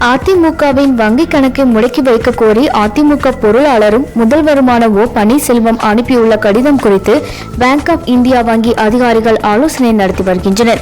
அதிமுகவின் வங்கி கணக்கை முடக்கி வைக்க கோரி அதிமுக பொருளாளரும் முதல்வருமான ஓ பன்னீர்செல்வம் அனுப்பியுள்ள கடிதம் குறித்து பேங்க் ஆப் இந்தியா வங்கி அதிகாரிகள் ஆலோசனை நடத்தி வருகின்றனர்.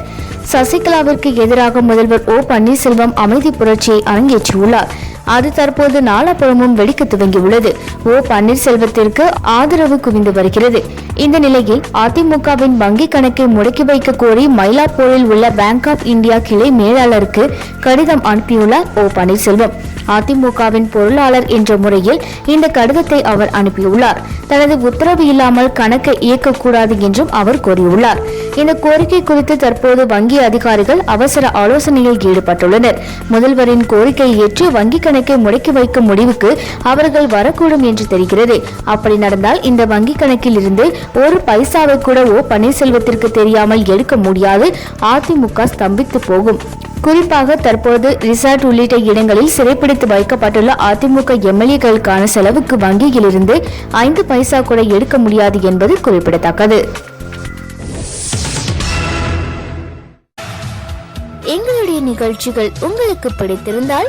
சசிகலாவிற்கு எதிராக முதல்வர் ஓ பன்னீர்செல்வம் அமைதி புரட்சியை அரங்கேற்றியுள்ளார். அது தற்போது நாலாபுறமும் வெடிக்க துவங்கியுள்ளது. ஓ பன்னீர்செல்வத்திற்கு ஆதரவு குவிந்து வருகிறது. இந்த நிலையில் அதிமுகவின் வங்கி கணக்கை முடக்கி வைக்க கோரி மயிலாப்பூரில் உள்ள பேங்க் ஆப் இந்தியா கிளை மேலாளருக்கு கடிதம் அனுப்பியுள்ளார் ஓ பன்னீர்செல்வம். அதிமுகவின் பொருளாளர் என்ற முறையில் இந்த கடிதத்தை அவர் அனுப்பியுள்ளார். தனது உத்தரவு இல்லாமல் கணக்கை இயக்கக்கூடாது என்றும் அவர் கூறியுள்ளார் இந்த கோரிக்கை குறித்து தற்போது வங்கி அதிகாரிகள் அவசர ஆலோசனையில் ஈடுபட்டுள்ளனர். முதல்வரின் கோரிக்கையை ஏற்று வங்கி கணக்கை முடக்கி வைக்கும் முடிவுக்கு அவர்கள் வரக்கூடும் என்று தெரிகிறது. அப்படி நடந்தால் இந்த வங்கி கணக்கில் இருந்து ஒரு பைசாவை கூட ஓ பன்னீர்செல்வத்திற்கு தெரியாமல் எடுக்க முடியாது. அதிமுக ஸ்தம்பித்து போகும். குறிப்பாக தற்போது ரிசார்ட் உள்ளிட்ட இடங்களில் சிறைப்பிடித்து வைக்கப்பட்டுள்ள அதிமுக எம்எல்ஏக்களுக்கான செலவுக்கு வங்கியிலிருந்து ஐந்து பைசா கூட எடுக்க முடியாது என்பது குறிப்பிடத்தக்கது. எங்களுடைய நிகழ்ச்சிகள் உங்களுக்கு பிடித்திருந்தால்